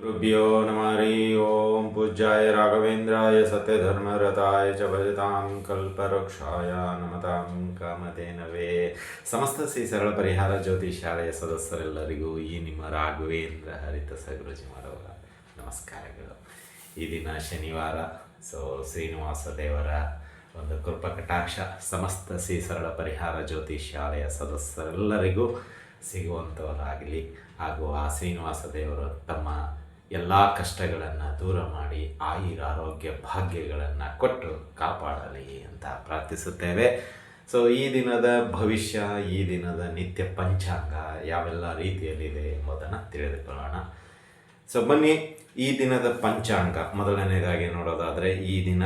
गुरुभ्यो नमः हरि ओं पूज्याय राघवेन्द्राय सत्यधर्मरताय च भजतां कल्पवृक्षाय ನಮತಾಂ ಕಾಮಧೇನವೇ ಸಮಸ್ತ ಶ್ರೀ ಸರಳ ಪರಿಹಾರ ಜ್ಯೋತಿಷಾಲಯ ಸದಸ್ಯರೆಲ್ಲರಿಗೂ ಈ ನಿಮ್ಮ ರಾಘವೇಂದ್ರ ಹರಿತ ಸಗುರುಜಿ ಮಾಡುವ ನಮಸ್ಕಾರಗಳು ಈ ದಿನ ಶನಿವಾರ ಸೊ ಶ್ರೀನಿವಾಸ ದೇವರ ಒಂದು ಕೃಪಾ ಕಟಾಕ್ಷ ಸಮಸ್ತ ಶ್ರೀ ಸರಳ ಪರಿಹಾರ ಜ್ಯೋತಿಷಾಲಯ ಸದಸ್ಯರೆಲ್ಲರಿಗೂ ಸಿಗುವಂಥವರಾಗಲಿ ಹಾಗೂ ಆ ಶ್ರೀನಿವಾಸ ದೇವರು ತಮ್ಮ ಎಲ್ಲ ಕಷ್ಟಗಳನ್ನು ದೂರ ಮಾಡಿ ಆಯುರ ಆರೋಗ್ಯ ಭಾಗ್ಯಗಳನ್ನು ಕೊಟ್ಟು ಕಾಪಾಡಲಿ ಅಂತ ಪ್ರಾರ್ಥಿಸುತ್ತೇವೆ. ಸೊ ಈ ದಿನದ ಭವಿಷ್ಯ, ಈ ದಿನದ ನಿತ್ಯ ಪಂಚಾಂಗ ಯಾವೆಲ್ಲ ರೀತಿಯಲ್ಲಿದೆ ಎಂಬುದನ್ನು ತಿಳಿದುಕೊಳ್ಳೋಣ. ಸೊ ಬನ್ನಿ, ಈ ದಿನದ ಪಂಚಾಂಗ ಮೊದಲನೇದಾಗಿ ನೋಡೋದಾದರೆ ಈ ದಿನ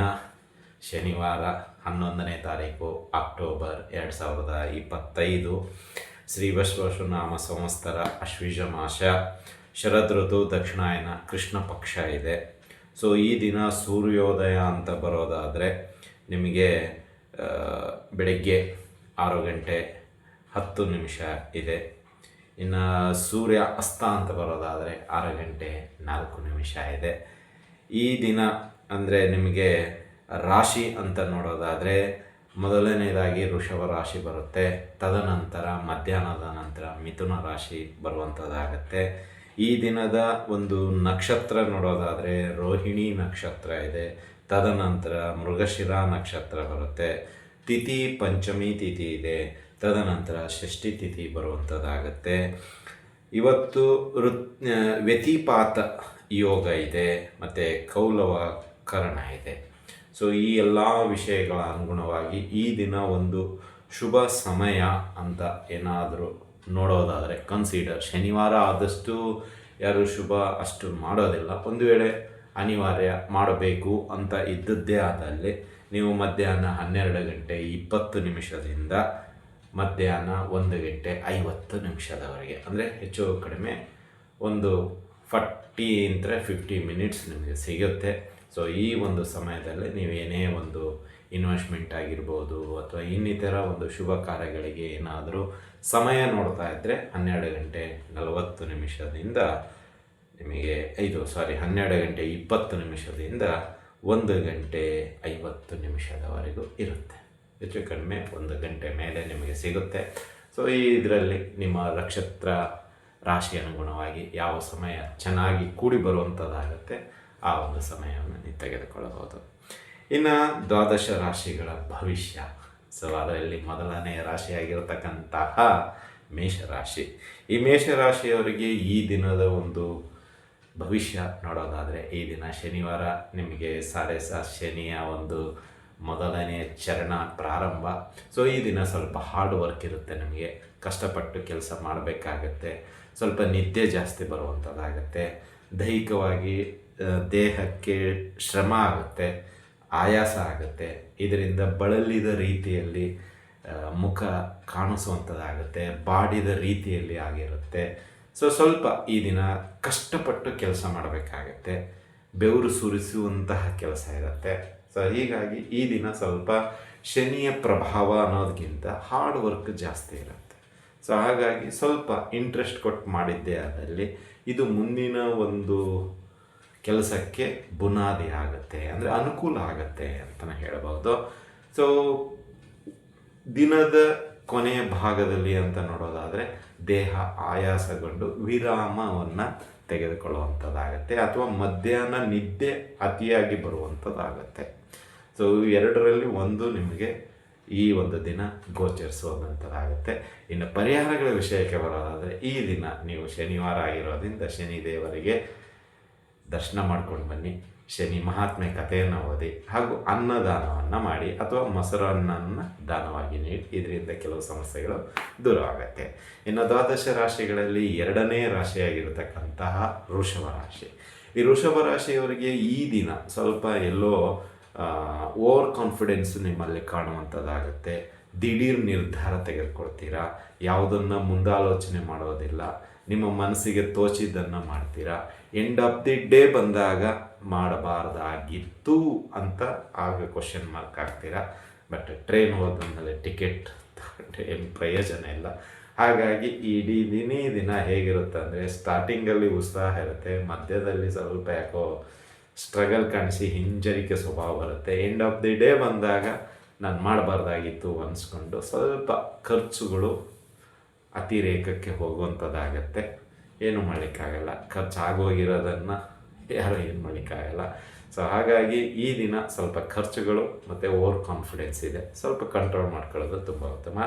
ಶನಿವಾರ ಹನ್ನೊಂದನೇ ತಾರೀಕು, ಅಕ್ಟೋಬರ್ ಎರಡು ಸಾವಿರದ ಇಪ್ಪತ್ತೈದು. ಶ್ರೀ ಬಸವನಾಮ ಸಂವತ್ಸರ ಅಶ್ವಿಜ ಮಾಸ ಶರದ್ ಋತು ದಕ್ಷಿಣಾಯನ ಕೃಷ್ಣ ಪಕ್ಷ ಇದೆ. ಸೊ ಈ ದಿನ ಸೂರ್ಯೋದಯ ಅಂತ ಬರೋದಾದರೆ ನಿಮಗೆ ಬೆಳಗ್ಗೆ ಆರು ಗಂಟೆ ಹತ್ತು ನಿಮಿಷ ಇದೆ. ಇನ್ನು ಸೂರ್ಯ ಅಸ್ತ ಅಂತ ಬರೋದಾದರೆ ಆರು ಗಂಟೆ ನಾಲ್ಕು ನಿಮಿಷ ಇದೆ. ಈ ದಿನ ಅಂದರೆ ನಿಮಗೆ ರಾಶಿ ಅಂತ ನೋಡೋದಾದರೆ ಮೊದಲನೇದಾಗಿ ವೃಷಭ ರಾಶಿ ಬರುತ್ತೆ. ತದನಂತರ ಮಧ್ಯಾಹ್ನದ ನಂತರ ಮಿಥುನ ರಾಶಿ ಬರುವಂಥದ್ದಾಗತ್ತೆ. ಈ ದಿನದ ಒಂದು ನಕ್ಷತ್ರ ನೋಡೋದಾದರೆ ರೋಹಿಣಿ ನಕ್ಷತ್ರ ಇದೆ. ತದನಂತರ ಮೃಗಶಿರ ನಕ್ಷತ್ರ ಬರುತ್ತೆ. ತಿಥಿ ಪಂಚಮಿ ತಿಥಿ ಇದೆ. ತದನಂತರ ಷಷ್ಠಿ ತಿಥಿ ಬರುವಂಥದ್ದಾಗತ್ತೆ. ಇವತ್ತು ವೃತ್ ವ್ಯತಿಪಾತ ಯೋಗ ಇದೆ. ಮತ್ತು ಕೌಲವ ಕರಣ ಇದೆ. ಸೊ, ಈ ಎಲ್ಲ ವಿಷಯಗಳ ಅನುಗುಣವಾಗಿ ಈ ದಿನ ಒಂದು ಶುಭ ಸಮಯ ಅಂತ ಏನಾದರೂ ನೋಡೋದಾದರೆ ಕನ್ಸಿಡರ್ ಶನಿವಾರ ಆದಷ್ಟು ಯಾರು ಶುಭ ಅಷ್ಟು ಮಾಡೋದಿಲ್ಲ. ಒಂದು ವೇಳೆ ಅನಿವಾರ್ಯ ಮಾಡಬೇಕು ಅಂತ ಇದ್ದದ್ದೇ ಆದಲ್ಲಿ ನೀವು ಮಧ್ಯಾಹ್ನ ಹನ್ನೆರಡು ಗಂಟೆ ಇಪ್ಪತ್ತು ನಿಮಿಷದಿಂದ ಮಧ್ಯಾಹ್ನ ಒಂದು ಗಂಟೆ ಐವತ್ತು ನಿಮಿಷದವರೆಗೆ, ಅಂದರೆ ಹೆಚ್ಚು ಕಡಿಮೆ ಒಂದು ಫಾರ್ಟಿ ಅಂದರೆ ಫಿಫ್ಟಿ ಮಿನಿಟ್ಸ್ ನಿಮಗೆ ಸಿಗುತ್ತೆ. ಸೊ ಈ ಒಂದು ಸಮಯದಲ್ಲಿ ನೀವು ಏನೇ ಒಂದು ಇನ್ವೆಸ್ಟ್ಮೆಂಟ್ ಆಗಿರ್ಬೋದು ಅಥವಾ ಇನ್ನಿತರ ಒಂದು ಶುಭ ಕಾರ್ಯಗಳಿಗೆ ಏನಾದರೂ ಸಮಯ ನೋಡ್ತಾ ಇದ್ದರೆ ಹನ್ನೆರಡು ಗಂಟೆ ನಲವತ್ತು ನಿಮಿಷದಿಂದ ನಿಮಗೆ ಐದು ಸಾರಿ ಹನ್ನೆರಡು ಗಂಟೆ ಇಪ್ಪತ್ತು ನಿಮಿಷದಿಂದ ಒಂದು ಗಂಟೆ ಐವತ್ತು ನಿಮಿಷದವರೆಗೂ ಇರುತ್ತೆ. ಹೆಚ್ಚು ಕಡಿಮೆ ಒಂದು ಗಂಟೆ ಮೇಲೆ ನಿಮಗೆ ಸಿಗುತ್ತೆ. ಸೊ ಈ ಇದರಲ್ಲಿ ನಿಮ್ಮ ನಕ್ಷತ್ರ ರಾಶಿ ಅನುಗುಣವಾಗಿ ಯಾವ ಸಮಯ ಚೆನ್ನಾಗಿ ಕೂಡಿ ಬರುವಂಥದ್ದಾಗುತ್ತೆ ಆ ಒಂದು ಸಮಯವನ್ನು ನೀವು ತೆಗೆದುಕೊಳ್ಳಬಹುದು. ಇನ್ನು ದ್ವಾದಶ ರಾಶಿಗಳ ಭವಿಷ್ಯ. ಸೊ ಅದರಲ್ಲಿ ಮೊದಲನೇ ರಾಶಿಯಾಗಿರತಕ್ಕಂತಹ ಮೇಷರಾಶಿ. ಈ ಮೇಷರಾಶಿಯವರಿಗೆ ಈ ದಿನದ ಒಂದು ಭವಿಷ್ಯ ನೋಡೋದಾದರೆ, ಈ ದಿನ ಶನಿವಾರ ನಿಮಗೆ ಸಾಡೆ ಸಾ, ಶನಿಯ ಒಂದು ಮೊದಲನೆಯ ಚರಣ ಪ್ರಾರಂಭ. ಸೊ ಈ ದಿನ ಸ್ವಲ್ಪ ಹಾರ್ಡ್ ವರ್ಕ್ ಇರುತ್ತೆ ನಿಮಗೆ. ಕಷ್ಟಪಟ್ಟು ಕೆಲಸ ಮಾಡಬೇಕಾಗತ್ತೆ. ಸ್ವಲ್ಪ ನಿದ್ದೆ ಜಾಸ್ತಿ ಬರುವಂಥದ್ದಾಗತ್ತೆ. ದೈಹಿಕವಾಗಿ ದೇಹಕ್ಕೆ ಶ್ರಮ ಆಗುತ್ತೆ. ಆಯಾಸ ಆಗುತ್ತೆ. ಇದರಿಂದ ಬಳಲಿದ ರೀತಿಯಲ್ಲಿ ಮುಖ ಕಾಣಿಸುವಂಥದ್ದಾಗುತ್ತೆ ಬಾಡಿದ ರೀತಿಯಲ್ಲಿ ಆಗಿರುತ್ತೆ. ಸೊ ಸ್ವಲ್ಪ ಈ ದಿನ ಕಷ್ಟಪಟ್ಟು ಕೆಲಸ ಮಾಡಬೇಕಾಗತ್ತೆ. ಬೆವರು ಸುರಿಸುವಂತಹ ಕೆಲಸ ಇರುತ್ತೆ. ಸೊ ಹೀಗಾಗಿ ಈ ದಿನ ಸ್ವಲ್ಪ ಶನಿಯ ಪ್ರಭಾವ ಅನ್ನೋದಕ್ಕಿಂತ ಹಾರ್ಡ್ ವರ್ಕ್ ಜಾಸ್ತಿ ಇರುತ್ತೆ. ಸೊ ಹಾಗಾಗಿ ಸ್ವಲ್ಪ ಇಂಟ್ರೆಸ್ಟ್ ಕೊಟ್ಟು ಮಾಡಿದ್ದೇ ಆದಲ್ಲಿ, ಇದು ಮುಂದಿನ ಒಂದು ಕೆಲಸಕ್ಕೆ ಬುನಾದಿ ಆಗುತ್ತೆ, ಅಂದರೆ ಅನುಕೂಲ ಆಗುತ್ತೆ ಅಂತಲೇ ಹೇಳಬಹುದು. ಸೊ ದಿನದ ಕೊನೆಯ ಭಾಗದಲ್ಲಿ ಅಂತ ನೋಡೋದಾದರೆ ದೇಹ ಆಯಾಸಗೊಂಡು ವಿರಾಮವನ್ನು ತೆಗೆದುಕೊಳ್ಳುವಂಥದ್ದಾಗತ್ತೆ, ಅಥವಾ ಮಧ್ಯಾಹ್ನ ನಿದ್ದೆ ಅತಿಯಾಗಿ ಬರುವಂಥದ್ದಾಗತ್ತೆ. ಸೊ ಎರಡರಲ್ಲಿ ಒಂದು ನಿಮಗೆ ಈ ಒಂದು ದಿನ ಗೋಚರಿಸುವಂಥದ್ದಾಗುತ್ತೆ ಇನ್ನು ಪರಿಹಾರಗಳ ವಿಷಯಕ್ಕೆ ಬರೋದಾದರೆ ಈ ದಿನ ನೀವು ಶನಿವಾರ ಆಗಿರೋದ್ರಿಂದ ಶನಿ ದೇವರಿಗೆ ದರ್ಶನ ಮಾಡ್ಕೊಂಡು ಬನ್ನಿ. ಶನಿ ಮಹಾತ್ಮೆ ಕಥೆಯನ್ನು ಓದಿ ಹಾಗೂ ಅನ್ನದಾನವನ್ನು ಮಾಡಿ ಅಥವಾ ಮೊಸರನ್ನನ್ನು ದಾನವಾಗಿ ನೀಡಿ. ಇದರಿಂದ ಕೆಲವು ಸಮಸ್ಯೆಗಳು ದೂರ ಆಗುತ್ತೆ ಇನ್ನು ದ್ವಾದಶ ರಾಶಿಗಳಲ್ಲಿ ಎರಡನೇ ರಾಶಿಯಾಗಿರತಕ್ಕಂತಹ ವೃಷಭ ರಾಶಿ. ಈ ವೃಷಭ ರಾಶಿಯವರಿಗೆ ಈ ದಿನ ಸ್ವಲ್ಪ ಎಲ್ಲೋ ಓವರ್ ಕಾನ್ಫಿಡೆನ್ಸ್ ನಿಮ್ಮಲ್ಲಿ ಕಾಣುವಂಥದ್ದಾಗುತ್ತೆ ದಿಢೀರ್ ನಿರ್ಧಾರ ತೆಗೆದುಕೊಳ್ತೀರಾ? ಯಾವುದನ್ನು ಮುಂದಾಲೋಚನೆ ಮಾಡೋದಿಲ್ಲ. ನಿಮ್ಮ ಮನಸ್ಸಿಗೆ ತೋಚಿದ್ದನ್ನು ಮಾಡ್ತೀರಾ? ಎಂಡ್ ಆಫ್ ದಿ ಡೇ ಬಂದಾಗ ಮಾಡಬಾರ್ದಾಗಿತ್ತು ಅಂತ ಆಗ ಕ್ವಶನ್ ಮಾರ್ಕ್ ಆಗ್ತೀರಾ ಬಟ್ ಟ್ರೈನ್ ಹೋದ್ಮೇಲೆ ಟಿಕೆಟ್ ಏನು ಪ್ರಯೋಜನ ಇಲ್ಲ. ಹಾಗಾಗಿ ಇಡೀ ದಿನೇ ದಿನ ಹೇಗಿರುತ್ತೆ ಅಂದರೆ ಸ್ಟಾರ್ಟಿಂಗಲ್ಲಿ ಉತ್ಸಾಹ ಇರುತ್ತೆ, ಮಧ್ಯದಲ್ಲಿ ಸ್ವಲ್ಪ ಯಾಕೋ ಸ್ಟ್ರಗಲ್ ಕಾಣಿಸಿ ಹಿಂಜರಿಕೆ ಸ್ವಭಾವ ಬರುತ್ತೆ. ಎಂಡ್ ಆಫ್ ದಿ ಡೇ ಬಂದಾಗ ನಾನು ಮಾಡಬಾರ್ದಾಗಿತ್ತು ಅನಿಸ್ಕೊಂಡು ಸ್ವಲ್ಪ ಖರ್ಚುಗಳು ಅತಿರೇಕಕ್ಕೆ ಹೋಗುವಂಥದ್ದಾಗತ್ತೆ ಏನು ಮಾಡಲಿಕ್ಕಾಗಲ್ಲ. ಖರ್ಚಾಗೋಗಿರೋದನ್ನು ಯಾರು ಏನು ಮಾಡಲಿಕ್ಕಾಗಲ್ಲ. ಸೊ ಹಾಗಾಗಿ ಈ ದಿನ ಸ್ವಲ್ಪ ಖರ್ಚುಗಳು ಮತ್ತು ಓವರ್ ಕಾನ್ಫಿಡೆನ್ಸ್ ಇದೆ. ಸ್ವಲ್ಪ ಕಂಟ್ರೋಲ್ ಮಾಡ್ಕೊಳ್ಳೋದು ತುಂಬ ಉತ್ತಮ.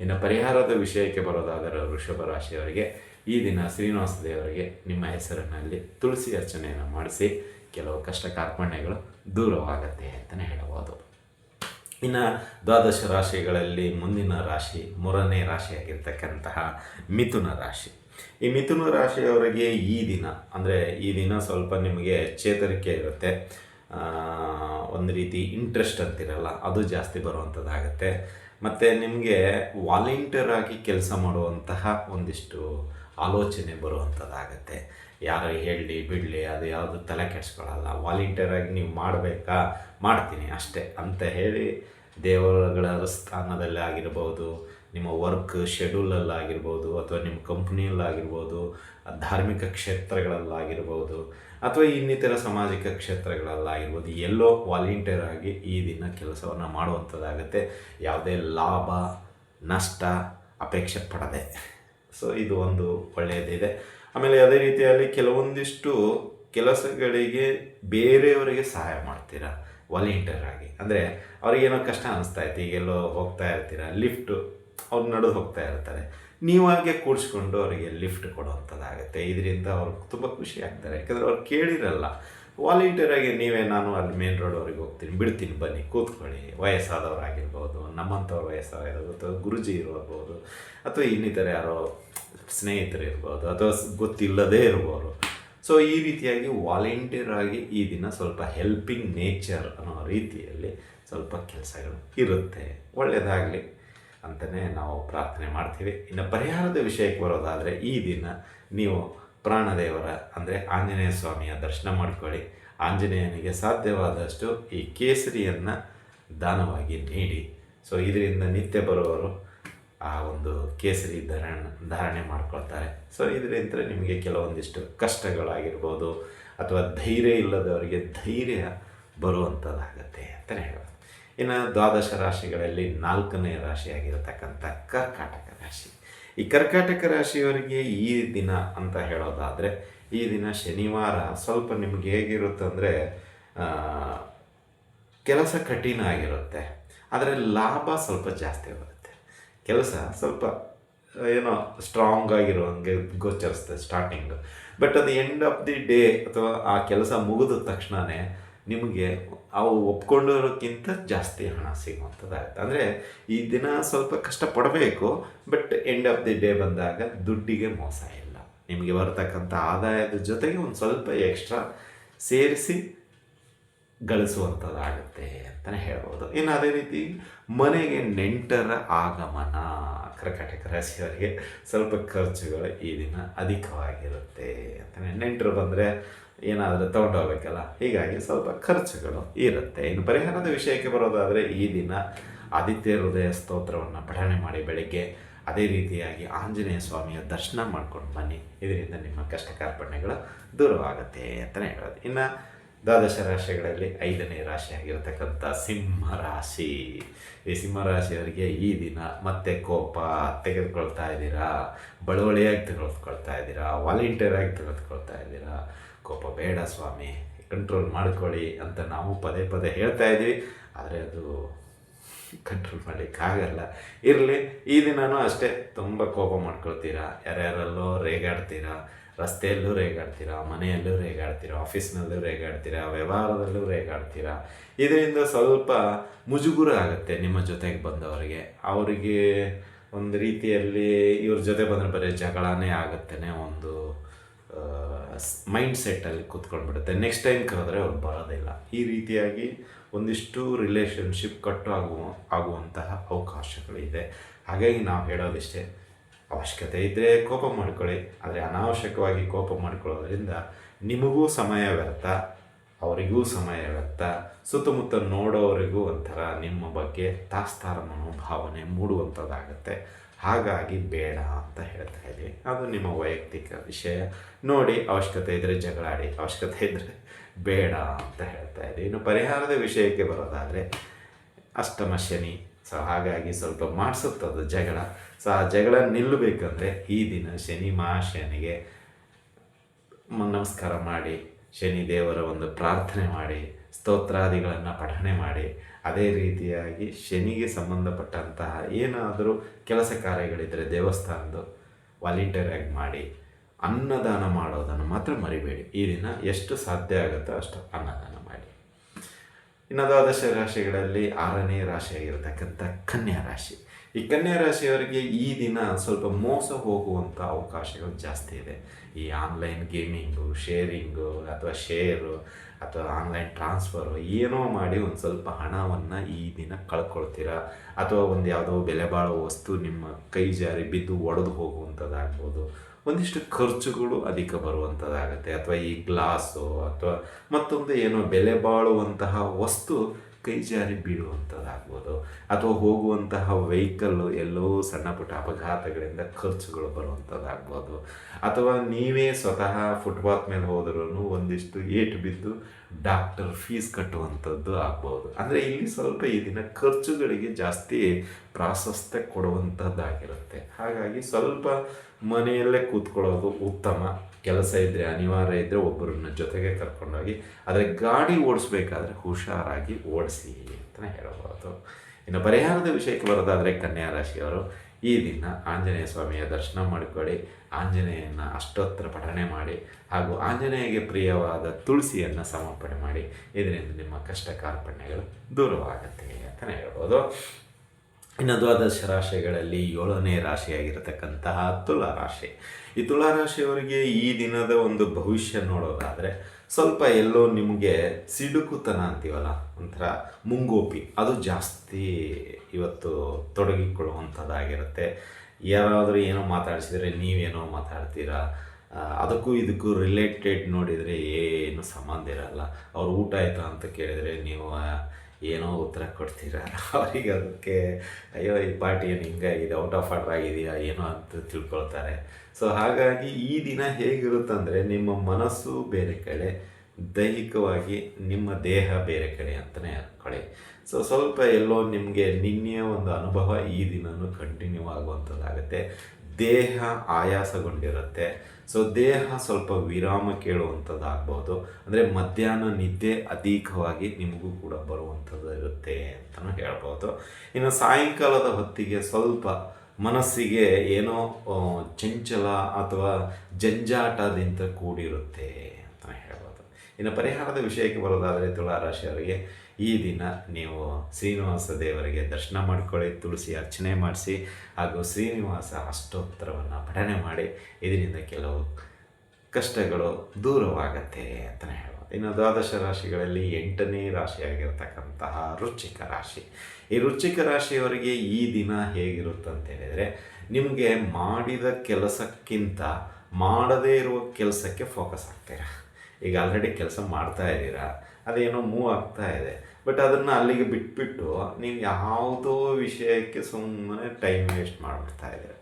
ಇನ್ನು ಪರಿಹಾರದ ವಿಷಯಕ್ಕೆ ಬರೋದಾದರೆ ವೃಷಭ ರಾಶಿಯವರಿಗೆ, ಈ ದಿನ ಶ್ರೀನಿವಾಸ ದೇವರಿಗೆ ನಿಮ್ಮ ಹೆಸರಿನಲ್ಲಿ ತುಳಸಿ ಅರ್ಚನೆಯನ್ನು ಮಾಡಿಸಿ, ಕೆಲವು ಕಷ್ಟ ಕಾರ್ಪಣ್ಯಗಳು ದೂರವಾಗತ್ತೆ ಅಂತಲೇ ಹೇಳಬಹುದು ಇನ್ನು ದ್ವಾದಶ ರಾಶಿಗಳಲ್ಲಿ ಮುಂದಿನ ರಾಶಿ ಮೂರನೇ ರಾಶಿಯಾಗಿರ್ತಕ್ಕಂತಹ ಮಿಥುನ ರಾಶಿ. ಈ ಮಿಥುನ ರಾಶಿಯವರಿಗೆ ಈ ದಿನ, ಅಂದರೆ ಈ ದಿನ ಸ್ವಲ್ಪ ನಿಮಗೆ ಚೇತರಿಕೆ ಇರುತ್ತೆ. ಒಂದು ರೀತಿ ಇಂಟ್ರೆಸ್ಟ್ ಅಂತಿರಲ್ಲ, ಅದು ಜಾಸ್ತಿ ಬರುವಂಥದ್ದಾಗುತ್ತೆ ಮತ್ತು ನಿಮಗೆ ವಾಲಂಟಿಯರ್ ಆಗಿ ಕೆಲಸ ಮಾಡುವಂತಹ ಒಂದಿಷ್ಟು ಆಲೋಚನೆ ಬರುವಂಥದ್ದಾಗತ್ತೆ ಯಾರು ಹೇಳಲಿ ಬಿಡಲಿ, ಅದು ಯಾವುದು ತಲೆ ಕೆಡಿಸ್ಕೊಳ್ಳಲ್ಲ ವಾಲಂಟಿಯರಾಗಿ ನೀವು ಮಾಡಬೇಕಾ? ಮಾಡ್ತೀನಿ ಅಷ್ಟೇ ಅಂತ ಹೇಳಿ ದೇವರುಗಳ ಸ್ಥಾನದಲ್ಲಿ ಆಗಿರ್ಬೋದು, ನಿಮ್ಮ ವರ್ಕ್ ಶೆಡ್ಯೂಲಲ್ಲಾಗಿರ್ಬೋದು ಅಥವಾ ನಿಮ್ಮ ಕಂಪ್ನಿಯಲ್ಲಾಗಿರ್ಬೋದು ಧಾರ್ಮಿಕ ಕ್ಷೇತ್ರಗಳಲ್ಲಾಗಿರ್ಬೋದು ಅಥವಾ ಇನ್ನಿತರ ಸಾಮಾಜಿಕ ಕ್ಷೇತ್ರಗಳಲ್ಲಾಗಿರ್ಬೋದು ಎಲ್ಲೋ ವಾಲಂಟಿಯರ್ ಆಗಿ ಈ ದಿನ ಕೆಲಸವನ್ನು ಮಾಡುವಂಥದ್ದಾಗುತ್ತೆ. ಯಾವುದೇ ಲಾಭ, ನಷ್ಟ ಅಪೇಕ್ಷೆ ಪಡದೆ. ಸೊ ಇದು ಒಂದು ಒಳ್ಳೆಯದಿದೆ. ಆಮೇಲೆ ಅದೇ ರೀತಿಯಲ್ಲಿ ಕೆಲವೊಂದಿಷ್ಟು ಕೆಲಸಗಳಿಗೆ ಬೇರೆಯವರಿಗೆ ಸಹಾಯ ಮಾಡ್ತೀರಾ? ವಾಲಂಟಿಯರ್ ಆಗಿ. ಅಂದರೆ ಅವ್ರಿಗೇನೋ ಕಷ್ಟ ಅನಿಸ್ತಾ ಇತ್ತು ಈಗೆಲ್ಲೋ ಹೋಗ್ತಾ ಇರ್ತೀರ ಲಿಫ್ಟು ಅವ್ರು ನಡೆದು ಹೋಗ್ತಾ ಇರ್ತಾರೆ. ನೀವಾಗೆ ಕೂಡಿಸ್ಕೊಂಡು ಅವರಿಗೆ ಲಿಫ್ಟ್ ಕೊಡುವಂಥದ್ದಾಗುತ್ತೆ. ಇದರಿಂದ ಅವ್ರು ತುಂಬ ಖುಷಿ ಆಗ್ತಾರೆ. ಯಾಕಂದರೆ ಅವ್ರು ಕೇಳಿರಲ್ಲ. ವಾಲಂಟಿಯರ್ ಆಗಿ ನೀವೇ ನಾನು ಅಲ್ಲಿ ಮೇನ್ ರೋಡ್ವರೆಗೆ ಹೋಗ್ತೀನಿ. ಬಿಡ್ತೀನಿ ಬನ್ನಿ, ಕೂತ್ಕೊಳ್ಳಿ. ವಯಸ್ಸಾದವರಾಗಿರ್ಬೋದು, ನಮ್ಮಂಥವ್ರು ವಯಸ್ಸಾಗಿರ್ಬೋದು ಗುರುಜಿ ಇರ್ಬೋದು, ಅಥವಾ ಇನ್ನಿತರ ಯಾರೋ ಸ್ನೇಹಿತರು ಇರ್ಬೋದು, ಅಥವಾ ಗೊತ್ತಿಲ್ಲದೇ ಇರ್ಬೋದು. ಸೊ ಈ ರೀತಿಯಾಗಿ ವಾಲಂಟಿಯರ್ ಆಗಿ ಈ ದಿನ ಸ್ವಲ್ಪ ಹೆಲ್ಪಿಂಗ್ ನೇಚರ್ ಅನ್ನೋ ರೀತಿಯಲ್ಲಿ ಸ್ವಲ್ಪ ಕೆಲಸಗಳು ಇರುತ್ತೆ. ಒಳ್ಳೆಯದಾಗಲಿ ಅಂತಲೇ ನಾವು ಪ್ರಾರ್ಥನೆ ಮಾಡ್ತೀವಿ. ಇನ್ನು ಪರಿಹಾರದ ವಿಷಯಕ್ಕೆ ಬರೋದಾದರೆ ಈ ದಿನ ನೀವು ಪ್ರಾಣದೇವರ, ಅಂದರೆ ಆಂಜನೇಯ ಸ್ವಾಮಿಯ ದರ್ಶನ ಮಾಡ್ಕೊಳ್ಳಿ. ಆಂಜನೇಯನಿಗೆ ಸಾಧ್ಯವಾದಷ್ಟು ಈ ಕೇಸರಿಯನ್ನು ದಾನವಾಗಿ ನೀಡಿ. ಸೊ ಇದರಿಂದ ನಿತ್ಯ ಬರುವವರು ಆ ಒಂದು ಕೇಸರಿ ಧಾರಣ, ಧಾರಣೆ ಮಾಡ್ಕೊಳ್ತಾರೆ. ಸೊ ಇದರಿಂದ ನಿಮಗೆ ಕೆಲವೊಂದಿಷ್ಟು ಕಷ್ಟಗಳಾಗಿರ್ಬೋದು, ಅಥವಾ ಧೈರ್ಯ ಇಲ್ಲದವರಿಗೆ ಧೈರ್ಯ ಬರುವಂಥದ್ದಾಗತ್ತೆ ಅಂತಲೇ ಹೇಳ್ಬೋದು. ಇನ್ನು ದ್ವಾದಶ ರಾಶಿಗಳಲ್ಲಿ ನಾಲ್ಕನೇ ರಾಶಿಯಾಗಿರತಕ್ಕಂಥ ಕರ್ಕಾಟಕ ರಾಶಿ. ಈ ಕರ್ಕಾಟಕ ರಾಶಿಯವರಿಗೆ ಈ ದಿನ ಅಂತ ಹೇಳೋದಾದರೆ, ಈ ದಿನ ಶನಿವಾರ ಸ್ವಲ್ಪ ನಿಮ್ಗೆ ಹೇಗಿರುತ್ತೆ ಅಂದರೆ ಕೆಲಸ ಕಠಿಣ ಆಗಿರುತ್ತೆ. ಆದರೆ ಲಾಭ ಸ್ವಲ್ಪ ಜಾಸ್ತಿ ಬರುತ್ತೆ ಕೆಲಸ ಸ್ವಲ್ಪ, ಏನೋ ಸ್ಟ್ರಾಂಗ್ ಆಗಿರುವಂಗೆ ಗೋಚರಿಸ್ತದೆ ಸ್ಟಾರ್ಟಿಂಗು ಬಟ್ ಅದು ಎಂಡ್ ಆಫ್ ದಿ ಡೇ ಅಥವಾ ಆ ಕೆಲಸ ಮುಗಿದ ತಕ್ಷಣವೇ ನಿಮಗೆ ಅವು ಒಪ್ಕೊಂಡಿರೋಕ್ಕಿಂತ ಜಾಸ್ತಿ ಹಣ ಸಿಗುವಂಥದ್ದಾಗುತ್ತೆ. ಅಂದರೆ ಈ ದಿನ ಸ್ವಲ್ಪ ಕಷ್ಟಪಡಬೇಕು, but end of the day ಬಂದಾಗ ದುಡ್ಡಿಗೆ ಮೋಸ ಇಲ್ಲ. ನಿಮಗೆ ಬರತಕ್ಕಂಥ ಆದಾಯದ ಜೊತೆಗೆ ಒಂದು ಸ್ವಲ್ಪ ಎಕ್ಸ್ಟ್ರಾ ಸೇರಿಸಿ ಗಳಿಸುವಂಥದ್ದಾಗುತ್ತೆ ಅಂತಲೇ ಹೇಳ್ಬೋದು. ಇನ್ನು ಅದೇ ರೀತಿ ಮನೆಗೆ ನೆಂಟರ ಆಗಮನ, ಕರ್ಕಾಟಕ ರಾಶಿಯವರಿಗೆ ಸ್ವಲ್ಪ ಖರ್ಚುಗಳು ಈ ದಿನ ಅಧಿಕವಾಗಿರುತ್ತೆ ಅಂತಲೇ ನೆಂಟರು ಬಂದರೆ ಏನಾದರೂ ತೊಗೊಂಡೋಗ್ಬೇಕಲ್ಲ? ಹೀಗಾಗಿ ಸ್ವಲ್ಪ ಖರ್ಚುಗಳು ಇರುತ್ತೆ. ಇನ್ನು ಪರಿಹಾರದ ವಿಷಯಕ್ಕೆ ಬರೋದಾದರೆ ಈ ದಿನ ಆದಿತ್ಯ ಹೃದಯ ಸ್ತೋತ್ರವನ್ನು ಪಠಣೆ ಮಾಡಿ ಬೆಳಗ್ಗೆ ಅದೇ ರೀತಿಯಾಗಿ ಆಂಜನೇಯ ಸ್ವಾಮಿಯ ದರ್ಶನ ಮಾಡ್ಕೊಂಡು ಬನ್ನಿ. ಇದರಿಂದ ನಿಮ್ಮ ಕಷ್ಟ ಕಾರ್ಪಣ್ಯಗಳು ದೂರವಾಗುತ್ತೆ ಅಂತಲೇ ಹೇಳೋದು. ಇನ್ನು ದ್ವಾದಶ ರಾಶಿಗಳಲ್ಲಿ ಐದನೇ ರಾಶಿ ಆಗಿರತಕ್ಕಂಥ ಸಿಂಹ ರಾಶಿ. ಈ ಸಿಂಹ ರಾಶಿಯವರಿಗೆ ಈ ದಿನ ಮತ್ತೆ ಕೋಪ ತೆಗೆದುಕೊಳ್ತಾ ಇದ್ದೀರಾ? ಬಳುವಳಿಯಾಗಿ ತೆಗೆದುಕೊಳ್ತಾ ಇದ್ದೀರಾ? ವಾಲಂಟಿಯರ್ ಆಗಿ ತೆಗೆದುಕೊಳ್ತಾ ಇದ್ದೀರಾ? ಕೋಪ ಬೇಡ ಸ್ವಾಮಿ ಕಂಟ್ರೋಲ್ ಮಾಡ್ಕೊಳ್ಳಿ ಅಂತ ನಾವು ಪದೇ ಪದೇ ಹೇಳ್ತಾ ಇದ್ದೀವಿ. ಆದರೆ ಅದು ಕಂಟ್ರೋಲ್ ಮಾಡಲಿಕ್ಕಾಗಲ್ಲ ಇರಲಿ, ಈ ದಿನವೂ ಅಷ್ಟೇ ತುಂಬ ಕೋಪ ಮಾಡ್ಕೊಳ್ತೀರಾ? ಯಾರ್ಯಾರಲ್ಲೋ ರೇಗಾಡ್ತೀರಾ? ರಸ್ತೆಯಲ್ಲೂ ರೇಗಾಡ್ತೀರಾ? ಮನೆಯಲ್ಲೂ ರೇಗಾಡ್ತೀರಾ? ಆಫೀಸ್ನಲ್ಲೂ ರೇಗಾಡ್ತೀರಾ? ವ್ಯವಹಾರದಲ್ಲೂ ರೇಗಾಡ್ತೀರಾ? ಇದರಿಂದ ಸ್ವಲ್ಪ ಮುಜುಗುರ ಆಗುತ್ತೆ ನಿಮ್ಮ ಜೊತೆಗೆ ಬಂದವರಿಗೆ. ಅವರಿಗೆ ಒಂದು ರೀತಿಯಲ್ಲಿ ಇವ್ರ ಜೊತೆ ಬಂದರೆ ಬರೀ ಜಗಳನೇ ಆಗುತ್ತೇನೆ ಒಂದು ಮೈಂಡ್ ಸೆಟ್ಟಲ್ಲಿ ಕೂತ್ಕೊಂಡ್ಬಿಡುತ್ತೆ. ನೆಕ್ಸ್ಟ್ ಟೈಮ್ ಕರೆದ್ರೆ ಅವ್ರು ಬರೋದಿಲ್ಲ ಈ ರೀತಿಯಾಗಿ ಒಂದಿಷ್ಟು ರಿಲೇಷನ್ಶಿಪ್ ಕಟ್ಟು ಆಗುವ ಆಗುವಂತಹ ಅವಕಾಶಗಳಿದೆ. ಹಾಗಾಗಿ ನಾವು ಹೇಳೋದಿಷ್ಟೇ, ಅವಶ್ಯಕತೆ ಇದ್ದರೆ ಕೋಪ ಮಾಡ್ಕೊಳ್ಳಿ, ಆದರೆ ಅನಾವಶ್ಯಕವಾಗಿ ಕೋಪ ಮಾಡ್ಕೊಳ್ಳೋದ್ರಿಂದ ನಿಮಗೂ ಸಮಯ ವ್ಯರ್ಥ, ಅವರಿಗೂ ಸಮಯ ವ್ಯರ್ಥ, ಸುತ್ತಮುತ್ತ ನೋಡೋವರಿಗೂ ಒಂಥರ ನಿಮ್ಮ ಬಗ್ಗೆ ತಾಸ್ತಾರ ಮನೋಭಾವನೆ ಮೂಡುವಂಥದ್ದಾಗತ್ತೆ. ಹಾಗಾಗಿ ಬೇಡ ಅಂತ ಹೇಳ್ತಾ ಇದ್ದೀವಿ ಅದು ನಿಮ್ಮ ವೈಯಕ್ತಿಕ ವಿಷಯ. ನೋಡಿ, ಅವಶ್ಯಕತೆ ಇದ್ದರೆ ಜಗಳಾಡಿ, ಅವಶ್ಯಕತೆ ಇದ್ದರೆ ಬೇಡ ಅಂತ ಹೇಳ್ತಾ ಇದ್ದೀವಿ ಇನ್ನು ಪರಿಹಾರದ ವಿಷಯಕ್ಕೆ ಬರೋದಾದರೆ ಅಷ್ಟಮ ಶನಿ. ಸೊ ಹಾಗಾಗಿ ಸ್ವಲ್ಪ ಮಾಡಿಸುತ್ತದು ಜಗಳ. ಸೊ ಆ ಜಗಳ ನಿಲ್ಲಬೇಕಂದ್ರೆ ಈ ದಿನ ಶನಿ ಮಹಾಶನಿಗೆ ನಮಸ್ಕಾರ ಮಾಡಿ, ಶನಿ ದೇವರ ಒಂದು ಪ್ರಾರ್ಥನೆ ಮಾಡಿ, ಸ್ತೋತ್ರಾದಿಗಳನ್ನು ಪಠಣೆ ಮಾಡಿ ಅದೇ ರೀತಿಯಾಗಿ ಶನಿಗೆ ಸಂಬಂಧಪಟ್ಟಂತಹ ಏನಾದರೂ ಕೆಲಸ ಕಾರ್ಯಗಳಿದ್ದರೆ ದೇವಸ್ಥಾನದ್ದು ವಾಲಂಟಿಯರಾಗಿ ಮಾಡಿ ಅನ್ನದಾನ ಮಾಡೋದನ್ನು ಮಾತ್ರ ಮರಿಬೇಡಿ. ಈ ದಿನ ಎಷ್ಟು ಸಾಧ್ಯ ಆಗುತ್ತೋ ಅಷ್ಟು ಅನ್ನದಾನ ಮಾಡಿ. ಇನ್ನು ದ್ವಾದಶ ರಾಶಿಗಳಲ್ಲಿ ಆರನೇ ರಾಶಿಯಾಗಿರ್ತಕ್ಕಂಥ ಕನ್ಯಾ ರಾಶಿ. ಈ ಕನ್ಯಾ ರಾಶಿಯವರಿಗೆ ಈ ದಿನ ಸ್ವಲ್ಪ ಮೋಸ ಹೋಗುವಂಥ ಅವಕಾಶಗಳು ಜಾಸ್ತಿ ಇದೆ. ಈ ಆನ್ಲೈನ್ ಗೇಮಿಂಗು ಶೇರಿಂಗು ಅಥವಾ ಶೇರು ಅಥವಾ ಆನ್ಲೈನ್ ಟ್ರಾನ್ಸ್ಫರು ಏನೋ ಮಾಡಿ ಒಂದು ಸ್ವಲ್ಪ ಹಣವನ್ನು ಈ ದಿನ ಕಳ್ಕೊಳ್ತೀರಾ? ಅಥವಾ ಒಂದು ಯಾವುದೋ ಬೆಲೆ ಬಾಳುವ ವಸ್ತು ನಿಮ್ಮ ಕೈ ಜಾರಿ ಬಿದ್ದು ಒಡೆದು ಹೋಗುವಂಥದ್ದಾಗ್ಬೋದು ಒಂದಿಷ್ಟು ಖರ್ಚುಗಳು ಅಧಿಕ ಬರುವಂಥದ್ದಾಗತ್ತೆ ಅಥವಾ ಈ ಗ್ಲಾಸು ಅಥವಾ ಮತ್ತೊಂದು ಏನೋ ಬೆಲೆ ಬಾಳುವಂತಹ ವಸ್ತು ಕೈ ಜಾರಿ ಬೀಳುವಂಥದ್ದಾಗ್ಬೋದು ಅಥವಾ ಹೋಗುವಂತಹ ವೆಹಿಕಲ್ಲು ಎಲ್ಲೋ ಸಣ್ಣ ಪುಟ್ಟ ಅಪಘಾತಗಳಿಂದ ಖರ್ಚುಗಳು ಬರುವಂಥದ್ದಾಗ್ಬೋದು ಅಥವಾ ನೀವೇ ಸ್ವತಃ ಫುಟ್ಪಾತ್ ಮೇಲೆ ಹೋದ್ರೂ ಒಂದಿಷ್ಟು ಏಟು ಬಿದ್ದು ಡಾಕ್ಟರ್ ಫೀಸ್ ಕಟ್ಟುವಂಥದ್ದು ಆಗ್ಬೋದು. ಅಂದರೆ ಇಲ್ಲಿ ಸ್ವಲ್ಪ ಈ ದಿನ ಖರ್ಚುಗಳಿಗೆ ಜಾಸ್ತಿ ಪ್ರಾಶಸ್ತ್ಯ ಕೊಡುವಂಥದ್ದಾಗಿರುತ್ತೆ ಹಾಗಾಗಿ ಸ್ವಲ್ಪ ಮನೆಯಲ್ಲೇ ಕೂತ್ಕೊಳ್ಳೋದು ಉತ್ತಮ. ಕೆಲಸ ಇದ್ದರೆ ಅನಿವಾರ್ಯ ಇದ್ದರೆ ಒಬ್ಬರನ್ನ ಜೊತೆಗೆ ಕರ್ಕೊಂಡೋಗಿ ಆದರೆ ಗಾಡಿ ಓಡಿಸ್ಬೇಕಾದ್ರೆ ಹುಷಾರಾಗಿ ಓಡಿಸಿ ಅಂತಲೇ ಹೇಳಬಹುದು ಇನ್ನು ಪರಿಹಾರದ ವಿಷಯಕ್ಕೆ ಬರೋದಾದರೆ ಕನ್ಯಾ ರಾಶಿಯವರು, ಈ ದಿನ ಆಂಜನೇಯ ಸ್ವಾಮಿಯ ದರ್ಶನ ಮಾಡಿಕೊಳ್ಳಿ, ಆಂಜನೇಯನ ಅಷ್ಟೋತ್ತರ ಪಠಣೆ ಮಾಡಿ ಹಾಗೂ ಆಂಜನೇಯಗೆ ಪ್ರಿಯವಾದ ತುಳಸಿಯನ್ನು ಸಮರ್ಪಣೆ ಮಾಡಿ. ಇದರಿಂದ ನಿಮ್ಮ ಕಷ್ಟ ಕಾರ್ಪಣ್ಯಗಳು ದೂರವಾಗುತ್ತೆ ಅಂತಲೇ ಹೇಳ್ಬೋದು. ಇನ್ನು ದ್ವಾದಶ ರಾಶಿಗಳಲ್ಲಿ ಏಳನೇ ರಾಶಿಯಾಗಿರತಕ್ಕಂತಹ ತುಲಾ ರಾಶಿ. ಈ ತುಲಾ ರಾಶಿಯವರಿಗೆ ಈ ದಿನದ ಒಂದು ಭವಿಷ್ಯ ನೋಡೋದಾದರೆ ಸ್ವಲ್ಪ ಎಲ್ಲೋ ನಿಮಗೆ ಸಿಡುಕುತನ ಅಂತೀವಲ್ಲ, ಒಂಥರ ಮುಂಗೋಪಿ. ಅದು ಜಾಸ್ತಿ ಇವತ್ತು ತೊಡಗಿಕೊಳ್ಳುವಂಥದ್ದಾಗಿರುತ್ತೆ. ಯಾರಾದರೂ ಏನೋ ಮಾತಾಡಿಸಿದರೆ ನೀವೇನೋ ಮಾತಾಡ್ತೀರಾ ಅದಕ್ಕೂ ಇದಕ್ಕೂ ರಿಲೇಟೆಡ್ ನೋಡಿದರೆ ಏನು ಸಂಬಂಧ ಇರಲ್ಲ. ಅವ್ರು ಊಟ ಆಯಿತಾ ಅಂತ ಕೇಳಿದರೆ ನೀವು ಏನೋ ಉತ್ತರ ಕೊಡ್ತೀರಾ? ಅವರಿಗೆ ಅದಕ್ಕೆ, ಅಯ್ಯೋ, ಈ ಪಾರ್ಟಿ ಏನು ಹಿಂಗಾಗಿದೆ? ಔಟ್ ಆಫ್ ಆರ್ಡರ್ ಆಗಿದೆಯಾ? ಏನೋ ಅಂತ ತಿಳ್ಕೊಳ್ತಾರೆ. ಸೊ ಹಾಗಾಗಿ ಈ ದಿನ ಹೇಗಿರುತ್ತಂದರೆ ನಿಮ್ಮ ಮನಸ್ಸು ಬೇರೆ ಕಡೆ, ದೈಹಿಕವಾಗಿ ನಿಮ್ಮ ದೇಹ ಬೇರೆ ಕಡೆ ಅಂತಲೇ ಅನ್ಕೊಳ್ಳಿ. ಸೊ ಸ್ವಲ್ಪ ಎಲ್ಲೋ ನಿಮಗೆ ನಿನ್ನೆಯ ಒಂದು ಅನುಭವ ಈ ದಿನವೂ ಕಂಟಿನ್ಯೂ ಆಗುವಂಥದ್ದಾಗುತ್ತೆ. ದೇಹ ಆಯಾಸಗೊಂಡಿರುತ್ತೆ. ಸೊ ದೇಹ ಸ್ವಲ್ಪ ವಿರಾಮ ಕೇಳುವಂಥದ್ದಾಗ್ಬೋದು. ಅಂದರೆ ಮಧ್ಯಾಹ್ನ ನಿದ್ದೆ ಅಧಿಕವಾಗಿ ನಿಮಗೂ ಕೂಡ ಬರುವಂಥದ್ದು ಇರುತ್ತೆ ಅಂತಲೂ ಹೇಳ್ಬೋದು. ಇನ್ನು ಸಾಯಂಕಾಲದ ಹೊತ್ತಿಗೆ ಸ್ವಲ್ಪ ಮನಸ್ಸಿಗೆ ಏನೋ ಚಂಚಲ ಅಥವಾ ಜಂಜಾಟದಿಂದ ಕೂಡಿರುತ್ತೆ ಅಂತ ಹೇಳ್ಬೋದು. ಇನ್ನು ಪರಿಹಾರದ ವಿಷಯಕ್ಕೆ ಬರೋದಾದರೆ ತುಲಾರಾಶಿಯವರಿಗೆ ಈ ದಿನ ನೀವು ಶ್ರೀನಿವಾಸ ದೇವರಿಗೆ ದರ್ಶನ ಮಾಡ್ಕೊಳ್ಳಿ, ತುಳಸಿ ಅರ್ಚನೆ ಮಾಡಿಸಿ, ಹಾಗೂ ಶ್ರೀನಿವಾಸ ಅಷ್ಟೋತ್ತರವನ್ನು ಪಠನೆ ಮಾಡಿ, ಇದರಿಂದ ಕೆಲವು ಕಷ್ಟಗಳು ದೂರವಾಗತ್ತೆ ಅಂತಲೇ ಹೇಳ್ಬೋದು. ಇನ್ನು ದ್ವಾದಶ ರಾಶಿಗಳಲ್ಲಿ ಎಂಟನೇ ರಾಶಿಯಾಗಿರ್ತಕ್ಕಂತಹ ರುಚಿಕ ರಾಶಿ. ಈ ರುಚಿಕ ರಾಶಿಯವರಿಗೆ ಈ ದಿನ ಹೇಗಿರುತ್ತೆ ಅಂತ ಹೇಳಿದರೆ, ನಿಮಗೆ ಮಾಡಿದ ಕೆಲಸಕ್ಕಿಂತ ಮಾಡದೇ ಇರುವ ಕೆಲಸಕ್ಕೆ ಫೋಕಸ್ ಆಗ್ತೀರಾ? ಈಗ ಆಲ್ರೆಡಿ ಕೆಲಸ ಮಾಡ್ತಾ ಇದ್ದೀರಾ, ಅದೇನೋ ಮೂವ್ ಆಗ್ತಾ ಇದೆ. ಬಟ್ ಅದನ್ನು ಅಲ್ಲಿಗೆ ಬಿಟ್ಬಿಟ್ಟು ನೀವು ಯಾವುದೋ ವಿಷಯಕ್ಕೆ ಸುಮ್ಮನೆ ಟೈಮ್ ವೇಸ್ಟ್ ಮಾಡಿಬಿಡ್ತಾ ಇದ್ದೀರ.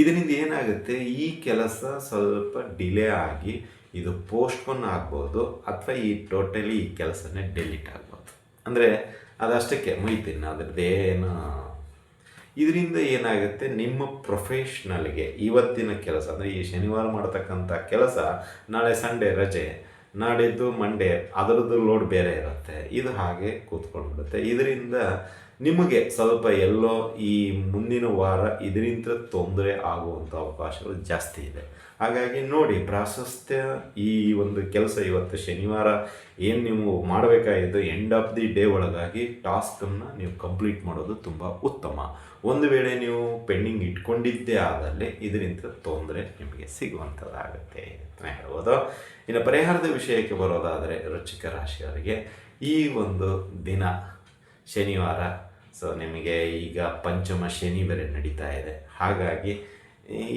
ಇದರಿಂದ ಏನಾಗುತ್ತೆ? ಈ ಕೆಲಸ ಸ್ವಲ್ಪ ಡಿಲೇ ಆಗಿ ಇದು ಪೋಸ್ಟ್ಪೋನ್ ಆಗ್ಬೋದು ಅಥವಾ ಈ ಟೋಟಲಿ ಈ ಕೆಲಸನೇ ಡೆಲಿಟ್ ಆಗ್ಬೋದು. ಅಂದರೆ ಅದಷ್ಟಕ್ಕೆ ಮುಗಿತೀನಿ ಅದ್ರದ್ದೇನು ಇದರಿಂದ ಏನಾಗುತ್ತೆ? ನಿಮ್ಮ ಪ್ರೊಫೆಷ್ನಲ್ಗೆ ಇವತ್ತಿನ ಕೆಲಸ, ಅಂದರೆ ಈ ಶನಿವಾರ ಮಾಡ್ತಕ್ಕಂಥ ಕೆಲಸ, ನಾಳೆ ಸಂಡೇ ರಜೆ ನಾಡಿದ್ದು ಮಂಡೇ, ಅದರದ್ದು ಲೋಡ್ ಬೇರೆ ಇರುತ್ತೆ. ಇದು ಹಾಗೆ ಕೂತ್ಕೊಂಡ್ಬಿಡುತ್ತೆ. ಇದರಿಂದ ನಿಮಗೆ ಸ್ವಲ್ಪ ಎಲ್ಲೋ ಈ ಮುಂದಿನ ವಾರ ಇದರಿಂದ ತೊಂದರೆ ಆಗುವಂಥ ಅವಕಾಶಗಳು ಜಾಸ್ತಿ ಇದೆ. ಹಾಗಾಗಿ ನೋಡಿ, ಪ್ರಾಶಸ್ತ್ಯ ಈ ಒಂದು ಕೆಲಸ ಇವತ್ತು ಶನಿವಾರ ಏನು ನೀವು ಮಾಡಬೇಕಾಗಿದ್ದು ಎಂಡ್ ಆಫ್ ದಿ ಡೇ ಒಳಗಾಗಿ ಟಾಸ್ಕನ್ನು ನೀವು ಕಂಪ್ಲೀಟ್ ಮಾಡೋದು ತುಂಬ ಉತ್ತಮ. ಒಂದು ವೇಳೆ ನೀವು ಪೆಂಡಿಂಗ್ ಇಟ್ಕೊಂಡಿದ್ದೇ ಆದಲ್ಲಿ ಇದರಿಂದ ತೊಂದರೆ ನಿಮಗೆ ಸಿಗುವಂಥದ್ದಾಗುತ್ತೆ ಅಂತಲೇ ಹೇಳ್ಬೋದು. ಇನ್ನು ಪರಿಹಾರದ ವಿಷಯಕ್ಕೆ ಬರೋದಾದರೆ ರುಚಿಕ ರಾಶಿಯವರಿಗೆ ಈ ಒಂದು ದಿನ ಶನಿವಾರ. ಸೊ ನಿಮಗೆ ಈಗ ಪಂಚಮ ಶನಿ ಬೇರೆ ನಡೀತಾ ಇದೆ. ಹಾಗಾಗಿ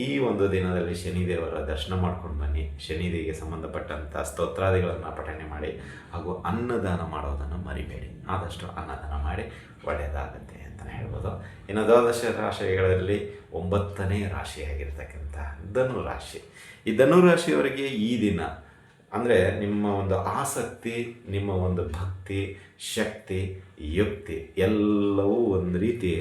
ಈ ಒಂದು ದಿನದಲ್ಲಿ ಶನಿದೇವರ ದರ್ಶನ ಮಾಡ್ಕೊಂಡು ಬನ್ನಿ. ಶನಿದೇವಿಗೆ ಸಂಬಂಧಪಟ್ಟಂಥ ಸ್ತೋತ್ರಾದಿಗಳನ್ನು ಪಠಣೆ ಮಾಡಿ ಹಾಗೂ ಅನ್ನದಾನ ಮಾಡೋದನ್ನು ಮರಿಬೇಡಿ. ಆದಷ್ಟು ಅನ್ನದಾನ ಮಾಡಿ ಒಳ್ಳೆಯದಾಗುತ್ತೆ ಅಂತಲೇ ಹೇಳ್ಬೋದು. ಇನ್ನು ದ್ವಾದಶ ರಾಶಿಗಳಲ್ಲಿ ಒಂಬತ್ತನೇ ರಾಶಿಯಾಗಿರ್ತಕ್ಕಂಥ ಧನು ರಾಶಿ ಈ ಧನು ರಾಶಿಯವರಿಗೆ ಈ ದಿನ ಅಂದರೆ ನಿಮ್ಮ ಒಂದು ಆಸಕ್ತಿ, ನಿಮ್ಮ ಒಂದು ಭಕ್ತಿ, ಶಕ್ತಿ, ಯುಕ್ತಿ ಎಲ್ಲವೂ ಒಂದು ರೀತಿ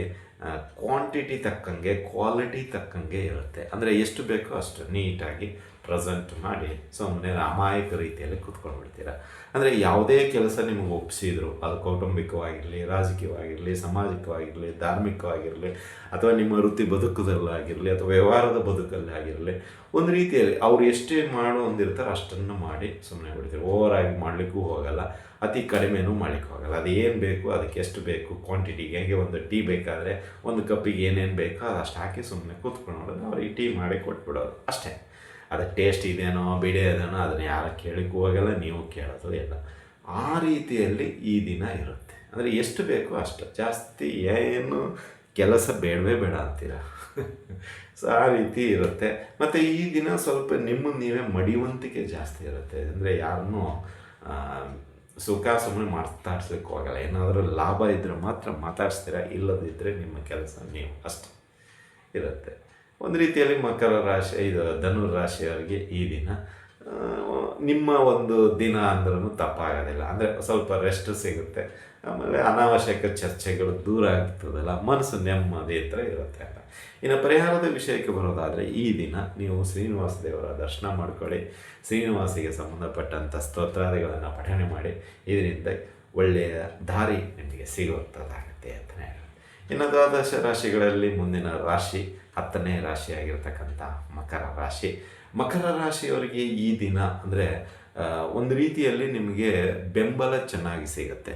ಕ್ವಾಂಟಿಟಿ ತಕ್ಕಂಗೆ ಕ್ವಾಲಿಟಿ ತಕ್ಕಂಗೆ ಇರುತ್ತೆ. ಅಂದರೆ ಎಷ್ಟು ಬೇಕೋ ಅಷ್ಟು ನೀಟಾಗಿ ಪ್ರೆಸೆಂಟ್ ಮಾಡಿ ಸುಮ್ಮನೆ ಅಮಾಯಕ ರೀತಿಯಲ್ಲಿ ಕೂತ್ಕೊಂಡು ಬಿಡ್ತೀರಾ ಅಂದರೆ ಯಾವುದೇ ಕೆಲಸ ನಿಮಗೆ ಒಪ್ಪಿಸಿದ್ರು ಅದು ಕೌಟುಂಬಿಕವಾಗಿರಲಿ, ರಾಜಕೀಯವಾಗಿರಲಿ, ಸಾಮಾಜಿಕವಾಗಿರಲಿ, ಧಾರ್ಮಿಕವಾಗಿರಲಿ, ಅಥವಾ ನಿಮ್ಮ ವೃತ್ತಿ ಬದುಕದಲ್ಲಾಗಿರಲಿ ಅಥವಾ ವ್ಯವಹಾರದ ಬದುಕಲ್ಲಿ ಆಗಿರಲಿ ಒಂದು ರೀತಿಯಲ್ಲಿ ಅವ್ರು ಎಷ್ಟೇ ಮಾಡೋ ಅಂದಿರ್ತಾರೆ ಅಷ್ಟನ್ನು ಮಾಡಿ ಸುಮ್ಮನೆ ಬಿಡ್ತೀರಿ? ಓವರಾಗಿ ಮಾಡಲಿಕ್ಕೂ ಹೋಗಲ್ಲ, ಅತಿ ಕಡಿಮೆನೂ ಮಾಡಲಿಕ್ಕೆ ಹೋಗಲ್ಲ. ಅದು ಏನು ಬೇಕು, ಅದಕ್ಕೆ ಎಷ್ಟು ಬೇಕು ಕ್ವಾಂಟಿಟಿಗೆ ಹೇಗೆ ಒಂದು ಟೀ ಬೇಕಾದರೆ, ಒಂದು ಕಪ್ಪಿಗೆ ಏನೇನು ಬೇಕೋ, ಅದು ಅಷ್ಟು ಹಾಕಿ ಸುಮ್ಮನೆ ಕೂತ್ಕೊಳ್ಳೋದು ಅವ್ರಿಗೆ ಟೀ ಮಾಡಿ ಕೊಟ್ಬಿಡೋದು ಅಷ್ಟೇ. ಅದಕ್ಕೆ ಟೇಸ್ಟ್ ಇದೇನೋ ಬಿಡಿಯೋದೇನೋ ಅದನ್ನು ಯಾರು ಕೇಳಕ್ಕೂ ಹೋಗಲ್ಲ, ನೀವು ಕೇಳೋದು ಇಲ್ಲ ಆ ರೀತಿಯಲ್ಲಿ ಈ ದಿನ ಇರುತ್ತೆ. ಅಂದರೆ ಎಷ್ಟು ಬೇಕೋ ಅಷ್ಟು. ಜಾಸ್ತಿ ಏನು ಕೆಲಸ ಬೇಡವೇ ಬೇಡ ಅಂತೀರ? ಸೊ ಆ ರೀತಿ ಇರುತ್ತೆ. ಮತ್ತು ಈ ದಿನ ಸ್ವಲ್ಪ ನಿಮ್ಮನ್ನು ನೀವೇ ಮಡಿವಂತಿಕೆ ಜಾಸ್ತಿ ಇರುತ್ತೆ. ಅಂದರೆ ಯಾರನ್ನೂ ಸುಖ ಸುಮ್ಮನೆ ಮಾತಾಡ್ಸ್ಲಿಕ್ಕೆ ಹೋಗಲ್ಲ. ಏನಾದರೂ ಲಾಭ ಇದ್ದರೆ ಮಾತ್ರ ಮಾತಾಡ್ಸ್ತೀರ? ಇಲ್ಲದಿದ್ದರೆ ನಿಮ್ಮ ಕೆಲಸ ನೀವು ಅಷ್ಟೇ ಇರುತ್ತೆ. ಒಂದು ರೀತಿಯಲ್ಲಿ ಮಕರ ರಾಶಿ, ಇದು ಧನು ರಾಶಿಯವರಿಗೆ ಈ ದಿನ ನಿಮ್ಮ ಒಂದು ದಿನ ಅಂದ್ರೂ ತಪ್ಪಾಗೋದಿಲ್ಲ. ಅಂದರೆ ಸ್ವಲ್ಪ ರೆಸ್ಟ್ ಸಿಗುತ್ತೆ. ಆಮೇಲೆ ಅನಾವಶ್ಯಕ ಚರ್ಚೆಗಳು ದೂರ ಆಗ್ತದಲ್ಲ, ಮನಸ್ಸು ನೆಮ್ಮದಿ ಹತ್ರ ಇರುತ್ತೆ ಅಂತ. ಇನ್ನು ಪರಿಹಾರದ ವಿಷಯಕ್ಕೆ ಬರೋದಾದರೆ, ಈ ದಿನ ನೀವು ಶ್ರೀನಿವಾಸ ದೇವರ ದರ್ಶನ ಮಾಡ್ಕೊಳ್ಳಿ. ಶ್ರೀನಿವಾಸಿಗೆ ಸಂಬಂಧಪಟ್ಟಂಥ ಸ್ತೋತ್ರಾದಿಗಳನ್ನು ಪಠಣೆ ಮಾಡಿ. ಇದರಿಂದ ಒಳ್ಳೆಯ ದಾರಿ ನಿಮಗೆ ಸಿಗುವಂಥದ್ದಾಗುತ್ತೆ ಅಂತಲೇ ಹೇಳಿ ಇನ್ನು ದ್ವಾದಶ ರಾಶಿಗಳಲ್ಲಿ ಮುಂದಿನ ರಾಶಿ ಹತ್ತನೇ ರಾಶಿಯಾಗಿರ್ತಕ್ಕಂಥ ಮಕರ ರಾಶಿ. ಮಕರ ರಾಶಿಯವರಿಗೆ ಈ ದಿನ ಅಂದರೆ ಒಂದು ರೀತಿಯಲ್ಲಿ ನಿಮಗೆ ಬೆಂಬಲ ಚೆನ್ನಾಗಿ ಸಿಗುತ್ತೆ.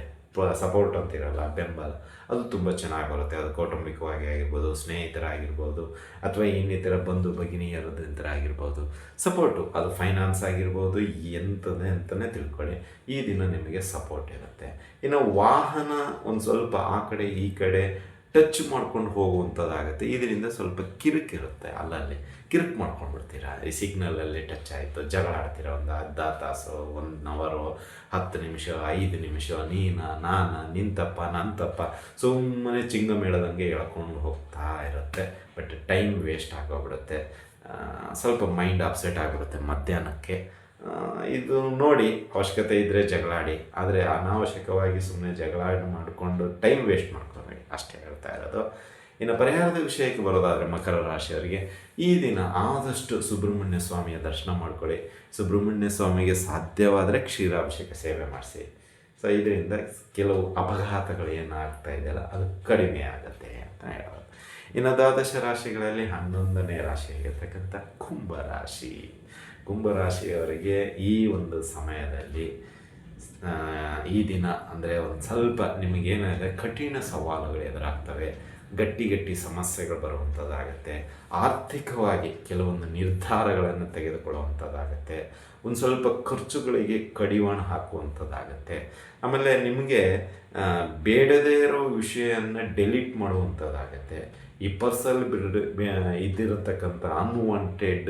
ಸಪೋರ್ಟ್ ಅಂತಿರಲ್ಲ ಬೆಂಬಲ. ಅದು ತುಂಬ ಚೆನ್ನಾಗಿ ಬರುತ್ತೆ. ಅದು ಕೌಟುಂಬಿಕವಾಗಿ ಆಗಿರ್ಬೋದು, ಸ್ನೇಹಿತರಾಗಿರ್ಬೋದು, ಅಥವಾ ಇನ್ನಿತರ ಬಂಧು ಭಗಿನಿಯರದಂತರ ಆಗಿರ್ಬೋದು. ಸಪೋರ್ಟು ಅದು ಫೈನಾನ್ಸ್ ಆಗಿರ್ಬೋದು ಎಂಥದ್ದೇ ಅಂತಲೇ ತಿಳ್ಕೊಳ್ಳಿ. ಈ ದಿನ ನಿಮಗೆ ಸಪೋರ್ಟ್ ಇರುತ್ತೆ. ಇನ್ನು ವಾಹನ ಒಂದು ಸ್ವಲ್ಪ ಆ ಕಡೆ ಈ ಕಡೆ ಟಚ್ ಮಾಡ್ಕೊಂಡು ಹೋಗುವಂಥದ್ದಾಗುತ್ತೆ. ಇದರಿಂದ ಸ್ವಲ್ಪ ಕಿರುಕಿರುತ್ತೆ ಅಲ್ಲಲ್ಲಿ. ಕಿರಿಕ್ ಮಾಡ್ಕೊಂಡು ಬಿಡ್ತೀರಾ? ಈ ಸಿಗ್ನಲಲ್ಲಿ ಟಚ್ ಆಯಿತು, ಜಗಳ ಆಡ್ತೀರ? ಒಂದು ಅರ್ಧ ತಾಸು, ಒಂದು ಅವರು, ಹತ್ತು ನಿಮಿಷ, ಐದು ನಿಮಿಷ, ನೀನ, ನಾನ, ನಿಂತಪ್ಪ, ನಂತಪ್ಪ, ಸುಮ್ಮನೆ ಚಿಂಗ ಮೇಳದಂಗೆ ಹೇಳ್ಕೊಂಡು ಹೋಗ್ತಾ ಇರುತ್ತೆ. ಬಟ್ ಟೈಮ್ ವೇಸ್ಟ್ ಆಗೋಗ್ಬಿಡುತ್ತೆ. ಸ್ವಲ್ಪ ಮೈಂಡ್ ಅಪ್ಸೆಟ್ ಆಗಿಬಿಡುತ್ತೆ ಮಧ್ಯಾಹ್ನಕ್ಕೆ. ಇದು ನೋಡಿ, ಅವಶ್ಯಕತೆ ಇದ್ದರೆ ಜಗಳಾಡಿ. ಆದರೆ ಅನಾವಶ್ಯಕವಾಗಿ ಸುಮ್ಮನೆ ಜಗಳಾಡಿ ಮಾಡಿಕೊಂಡು ಟೈಮ್ ವೇಸ್ಟ್ ಮಾಡ್ಕೋಬೇಡಿ ಅಷ್ಟೇ ಹೇಳ್ತಾ ಇರೋದು. ಇನ್ನು ಪರಿಹಾರದ ವಿಷಯಕ್ಕೆ ಬರೋದಾದರೆ ಮಕರ ರಾಶಿಯವರಿಗೆ ಈ ದಿನ ಆದಷ್ಟು ಸುಬ್ರಹ್ಮಣ್ಯ ಸ್ವಾಮಿಯ ದರ್ಶನ ಮಾಡ್ಕೊಳ್ಳಿ. ಸುಬ್ರಹ್ಮಣ್ಯ ಸ್ವಾಮಿಗೆ ಸಾಧ್ಯವಾದರೆ ಕ್ಷೀರಾಭಿಷೇಕ ಸೇವೆ ಮಾಡಿಸಿ. ಸೊ ಇದರಿಂದ ಕೆಲವು ಅಪಘಾತಗಳು ಏನಾಗ್ತಾ ಇದೆಯಲ್ಲ, ಅದು ಕಡಿಮೆ ಆಗುತ್ತೆ ಅಂತ ಹೇಳೋದು. ಇನ್ನು ದ್ವಾದಶ ರಾಶಿಗಳಲ್ಲಿ ಹನ್ನೊಂದನೇ ರಾಶಿಯಾಗಿರ್ತಕ್ಕಂಥ ಕುಂಭರಾಶಿ ಕುಂಭರಾಶಿಯವರಿಗೆ ಈ ಒಂದು ಸಮಯದಲ್ಲಿ ಈ ದಿನ ಅಂದರೆ ಒಂದು ಸ್ವಲ್ಪ ನಿಮಗೇನಿದೆ ಕಠಿಣ ಸವಾಲುಗಳು ಎದುರಾಗ್ತವೆ. ಗಟ್ಟಿ ಗಟ್ಟಿ ಸಮಸ್ಯೆಗಳು ಬರುವಂಥದ್ದಾಗುತ್ತೆ ಆರ್ಥಿಕವಾಗಿ ಕೆಲವೊಂದು ನಿರ್ಧಾರಗಳನ್ನು ತೆಗೆದುಕೊಳ್ಳುವಂಥದ್ದಾಗುತ್ತೆ ಒಂದು ಸ್ವಲ್ಪ ಖರ್ಚುಗಳಿಗೆ ಕಡಿವಾಣ ಹಾಕುವಂಥದ್ದಾಗುತ್ತೆ ಆಮೇಲೆ ನಿಮಗೆ ಬೇಡದೇ ಇರೋ ವಿಷಯವನ್ನು ಡೆಲೀಟ್ ಮಾಡುವಂಥದ್ದಾಗತ್ತೆ ಈ ಪರ್ಸಲ್ಲಿ ಬಿಡ್ ಇದ್ದಿರತಕ್ಕಂಥ ಅನ್ವಾಂಟೆಡ್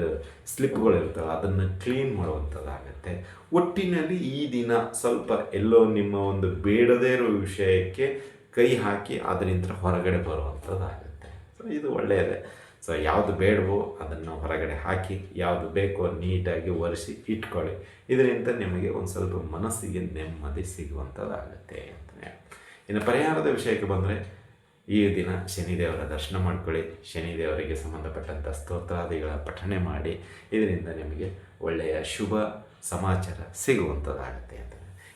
ಸ್ಲಿಪ್ಗಳು ಇರ್ತವೆ ಅದನ್ನು ಕ್ಲೀನ್ ಮಾಡುವಂಥದ್ದಾಗತ್ತೆ. ಒಟ್ಟಿನಲ್ಲಿ ಈ ದಿನ ಸ್ವಲ್ಪ ಎಲ್ಲೋ ನಿಮ್ಮ ಒಂದು ಬೇಡದೇ ಇರೋ ವಿಷಯಕ್ಕೆ ಕೈ ಹಾಕಿ ಅದರಿಂದ ಹೊರಗಡೆ ಬರುವಂಥದ್ದಾಗುತ್ತೆ. ಸೊ ಇದು ಒಳ್ಳೆಯದೇ. ಸೊ ಯಾವುದು ಬೇಡವೋ ಅದನ್ನು ಹೊರಗಡೆ ಹಾಕಿ, ಯಾವುದು ಬೇಕೋ ನೀಟಾಗಿ ಒರೆಸಿ ಇಟ್ಕೊಳ್ಳಿ. ಇದರಿಂದ ನಿಮಗೆ ಒಂದು ಸ್ವಲ್ಪ ಮನಸ್ಸಿಗೆ ನೆಮ್ಮದಿ ಸಿಗುವಂಥದ್ದಾಗುತ್ತೆ ಅಂತಲೇ ಇನ್ನು ಪರಿಹಾರದ ವಿಷಯಕ್ಕೆ ಬಂದರೆ ಈ ದಿನ ಶನಿದೇವರ ದರ್ಶನ ಮಾಡ್ಕೊಳ್ಳಿ. ಶನಿದೇವರಿಗೆ ಸಂಬಂಧಪಟ್ಟಂಥ ಸ್ತೋತ್ರಾದಿಗಳ ಪಠನೆ ಮಾಡಿ. ಇದರಿಂದ ನಿಮಗೆ ಒಳ್ಳೆಯ ಶುಭ ಸಮಾಚಾರ ಸಿಗುವಂಥದ್ದಾಗುತ್ತೆ ಅಂತ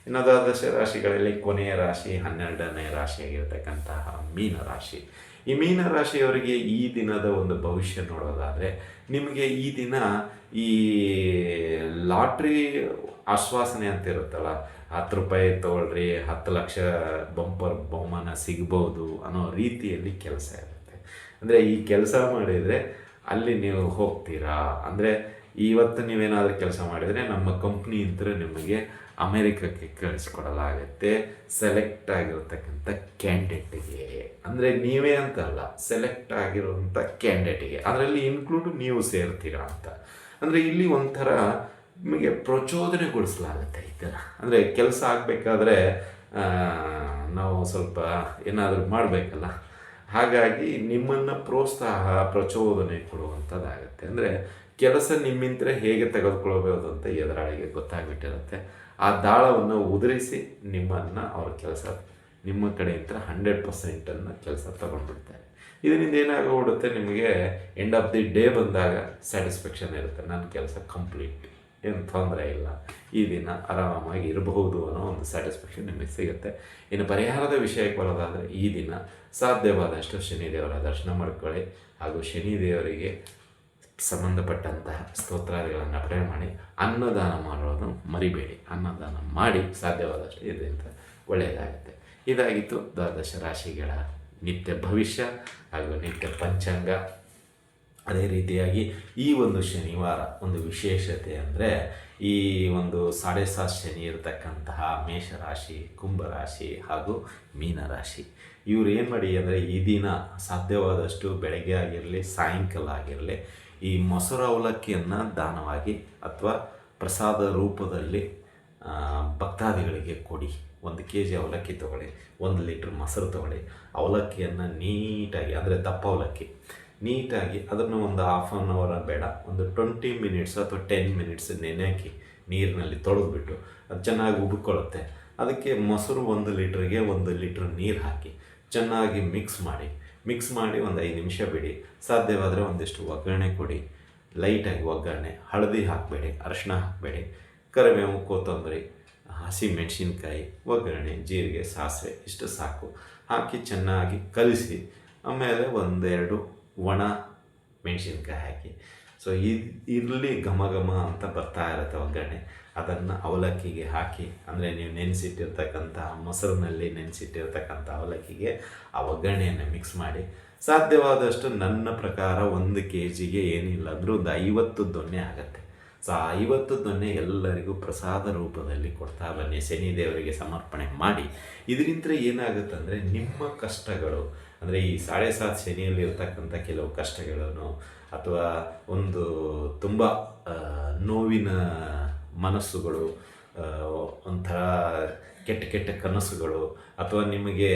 ಇನ್ನು ದ್ವಾದಶ ರಾಶಿಗಳಲ್ಲಿ ಕೊನೆಯ ರಾಶಿ, ಹನ್ನೆರಡನೇ ರಾಶಿಯಾಗಿರ್ತಕ್ಕಂತಹ ಮೀನ ರಾಶಿ. ಈ ಮೀನ ರಾಶಿಯವರಿಗೆ ಈ ದಿನದ ಒಂದು ಭವಿಷ್ಯ ನೋಡೋದಾದರೆ ನಿಮಗೆ ಈ ದಿನ ಈ ಲಾಟ್ರಿ ಆಶ್ವಾಸನೆ ಅಂತ ಇರುತ್ತಲ್ಲ, ಹತ್ತು ರೂಪಾಯಿ ತೊಗೊಳ್ರಿ, ಹತ್ತು ಲಕ್ಷ ಬಂಪರ್ ಬಹುಮಾನ ಸಿಗ್ಬೋದು ಅನ್ನೋ ರೀತಿಯಲ್ಲಿ ಕೆಲಸ ಇರುತ್ತೆ. ಅಂದರೆ ಈ ಕೆಲಸ ಮಾಡಿದರೆ ಅಲ್ಲಿ ನೀವು ಹೋಗ್ತೀರಾ? ಅಂದರೆ ಇವತ್ತು ನೀವೇನಾದರೂ ಕೆಲಸ ಮಾಡಿದರೆ ನಮ್ಮ ಕಂಪ್ನಿ ಇದ್ದರೂ ನಿಮಗೆ ಅಮೇರಿಕಕ್ಕೆ ಕಳಿಸ್ಕೊಡಲಾಗತ್ತೆ. ಸೆಲೆಕ್ಟ್ ಆಗಿರತಕ್ಕಂಥ ಕ್ಯಾಂಡಿಡೇಟಿಗೆ ಅಂದರೆ ನೀವೇ ಅಂತಲ್ಲ ಸೆಲೆಕ್ಟ್ ಆಗಿರುವಂಥ ಕ್ಯಾಂಡಿಡೇಟಿಗೆ ಅದರಲ್ಲಿ ಇನ್ಕ್ಲೂಡ್ ನೀವು ಸೇರ್ತೀರಾ ಅಂತ. ಅಂದರೆ ಇಲ್ಲಿ ಒಂಥರ ನಿಮಗೆ ಪ್ರಚೋದನೆಗೊಳಿಸಲಾಗುತ್ತೆ ಈ ಥರ. ಅಂದರೆ ಕೆಲಸ ಆಗಬೇಕಾದ್ರೆ ನಾವು ಸ್ವಲ್ಪ ಏನಾದರೂ ಮಾಡಬೇಕಲ್ಲ. ಹಾಗಾಗಿ ನಿಮ್ಮನ್ನು ಪ್ರೋತ್ಸಾಹ, ಪ್ರಚೋದನೆ ಕೊಡುವಂಥದ್ದಾಗುತ್ತೆ. ಅಂದರೆ ಕೆಲಸ ನಿಮ್ಮಿಂದ ಹೇಗೆ ತೆಗೆದುಕೊಳ್ಬೋದು ಅಂತ ಎದುರಾಳಿಗೆ ಗೊತ್ತಾಗ್ಬಿಟ್ಟಿರುತ್ತೆ. ಆ ದಾಳವನ್ನು ಉದುರಿಸಿ ನಿಮ್ಮನ್ನು ಅವ್ರ ಕೆಲಸ, ನಿಮ್ಮ ಕಡೆಯಿಂದ ಹಂಡ್ರೆಡ್ ಪರ್ಸೆಂಟನ್ನು ಕೆಲಸ ತಗೊಂಡ್ಬಿಡ್ತಾರೆ. ಇದರಿಂದ ಏನಾಗೋಗ್ಬಿಡುತ್ತೆ? ನಿಮಗೆ ಎಂಡ್ ಆಫ್ ದಿ ಡೇ ಬಂದಾಗ ಸ್ಯಾಟಿಸ್ಫ್ಯಾಕ್ಷನ್ ಇರುತ್ತೆ. ನನ್ನ ಕೆಲಸ ಕಂಪ್ಲೀಟ್ ಏನು ತೊಂದರೆ ಇಲ್ಲ. ಈ ದಿನ ಆರಾಮಾಗಿ ಇರಬಹುದು ಅನ್ನೋ ಒಂದು ಸ್ಯಾಟಿಸ್ಫ್ಯಾಕ್ಷನ್ ನಿಮಗೆ ಸಿಗುತ್ತೆ. ಇನ್ನು ಪರಿಹಾರದ ವಿಷಯಕ್ಕೆ ಬರೋದಾದರೆ ಈ ದಿನ ಸಾಧ್ಯವಾದಷ್ಟು ಶನಿದೇವರ ದರ್ಶನ ಮಾಡ್ಕೊಳ್ಳಿ. ಹಾಗೂ ಶನಿದೇವರಿಗೆ ಸಂಬಂಧಪಟ್ಟಂತಹ ಸ್ತೋತ್ರಾದಿಗಳನ್ನು ಪಠಣ ಮಾಡಿ, ಅನ್ನದಾನ ಮಾಡೋದು ಮರಿಬೇಡಿ. ಅನ್ನದಾನ ಮಾಡಿ ಸಾಧ್ಯವಾದಷ್ಟು ಇದರಿಂದ ಒಳ್ಳೆಯದಾಗುತ್ತೆ. ಇದಾಗಿತ್ತು ದ್ವಾದಶ ರಾಶಿಗಳ ನಿತ್ಯ ಭವಿಷ್ಯ ಹಾಗೂ ನಿತ್ಯ ಪಂಚಾಂಗ. ಅದೇ ರೀತಿಯಾಗಿ ಈ ಒಂದು ಶನಿವಾರ ಒಂದು ವಿಶೇಷತೆ ಅಂದರೆ ಈ ಒಂದು ಸಾಡೆ ಸಾತ್ ಶನಿ ಇರತಕ್ಕಂತಹ ಮೇಷರಾಶಿ, ಕುಂಭರಾಶಿ ಹಾಗೂ ಮೀನರಾಶಿ. ಇವ್ರು ಏನು ಮಾಡಿ ಅಂದರೆ ಈ ದಿನ ಸಾಧ್ಯವಾದಷ್ಟು ಬೆಳಗ್ಗೆ ಆಗಿರಲಿ, ಸಾಯಂಕಾಲ ಆಗಿರಲಿ ಈ ಮೊಸರು ಅವಲಕ್ಕಿಯನ್ನು ದಾನವಾಗಿ ಅಥವಾ ಪ್ರಸಾದ ರೂಪದಲ್ಲಿ ಭಕ್ತಾದಿಗಳಿಗೆ ಕೊಡಿ. ಒಂದು ಕೆ ಜಿ ಅವಲಕ್ಕಿ ತೊಗೊಳ್ಳಿ, ಒಂದು ಲೀಟ್ರ್ ಮೊಸರು ತೊಗೊಳ್ಳಿ. ಅವಲಕ್ಕಿಯನ್ನು ನೀಟಾಗಿ ಅಂದರೆ ದಪ್ಪ ಅವಲಕ್ಕಿ. ನೀಟಾಗಿ ಅದನ್ನು ಒಂದು ಹಾಫ್ ಆನ್ ಅವರ ಬೇಡ, ಒಂದು ಟ್ವೆಂಟಿ ಮಿನಿಟ್ಸ್ ಅಥವಾ ಟೆನ್ ಮಿನಿಟ್ಸ್ ನೆನೆ ಹಾಕಿ ನೀರಿನಲ್ಲಿ ತೊಳೆದ್ಬಿಟ್ಟು ಅದು ಚೆನ್ನಾಗಿ ಉಬ್ಕೊಳ್ಳುತ್ತೆ ಅದಕ್ಕೆ ಮೊಸರು ಒಂದು ಲೀಟ್ರಿಗೆ ಒಂದು ಲೀಟ್ರ್ ನೀರು ಹಾಕಿ ಚೆನ್ನಾಗಿ ಮಿಕ್ಸ್ ಮಾಡಿ ಮಿಕ್ಸ್ ಮಾಡಿ ಒಂದು ಐದು ನಿಮಿಷ ಬಿಡಿ. ಸಾಧ್ಯವಾದರೆ ಒಂದಿಷ್ಟು ಒಗ್ಗರಣೆ ಕೊಡಿ. ಲೈಟಾಗಿ ಒಗ್ಗರಣೆ, ಹಳದಿ ಹಾಕಬೇಡಿ ಅರಶಿನ ಹಾಕಬೇಡಿ ಕರಿಬೇವು ಕೊತ್ತಂಬರಿ, ಹಸಿ ಮೆಣಸಿನ್ಕಾಯಿ, ಒಗ್ಗರಣೆ, ಜೀರಿಗೆ, ಸಾಸಿವೆ, ಇಷ್ಟು ಸಾಕು. ಹಾಕಿ ಚೆನ್ನಾಗಿ ಕಲಿಸಿ, ಆಮೇಲೆ ಒಂದೆರಡು ಒಣ ಮೆಣಸಿನ್ಕಾಯಿ ಹಾಕಿ. ಸೊ ಇದು ಇರಲಿ ಘಮ ಘಮ ಅಂತ ಬರ್ತಾ ಇರುತ್ತೆ ಒಗ್ಗರಣೆ. ಅದನ್ನು ಅವಲಕ್ಕಿಗೆ ಹಾಕಿ, ಅಂದರೆ ನೀವು ನೆನೆಸಿಟ್ಟಿರ್ತಕ್ಕಂಥ ಮೊಸರಿನಲ್ಲಿ ನೆನೆಸಿಟ್ಟಿರ್ತಕ್ಕಂಥ ಅವಲಕ್ಕಿಗೆ ಆ ಒಗ್ಗರಣೆಯನ್ನು ಮಿಕ್ಸ್ ಮಾಡಿ. ಸಾಧ್ಯವಾದಷ್ಟು ನನ್ನ ಪ್ರಕಾರ ಒಂದು ಕೆ ಜಿಗೆ ಏನಿಲ್ಲ, ಅಂದರೂ ಒಂದು ಐವತ್ತು ದೊನ್ನೆ ಆಗುತ್ತೆ. ಸೊ ಆ ಐವತ್ತು ದೊನ್ನೆ ಎಲ್ಲರಿಗೂ ಪ್ರಸಾದ ರೂಪದಲ್ಲಿ ಕೊಡ್ತಾ ಬನ್ನಿ. ಶನಿ ದೇವರಿಗೆ ಸಮರ್ಪಣೆ ಮಾಡಿ. ಇದರಿಂದ ಏನಾಗುತ್ತೆ ಅಂದರೆ ನಿಮ್ಮ ಕಷ್ಟಗಳು ಅಂದರೆ ಈ ಸಾಡೆ ಸಾತ್ ಶನಿಯಲ್ಲಿ ಇರ್ತಕ್ಕಂಥ ಕೆಲವು ಕಷ್ಟಗಳನ್ನು ಅಥವಾ ಒಂದು ತುಂಬ ನೋವಿನ ಮನಸ್ಸುಗಳು ಒಂಥರ ಕೆಟ್ಟ ಕೆಟ್ಟ ಕನಸುಗಳು ಅಥವಾ ನಿಮಗೆ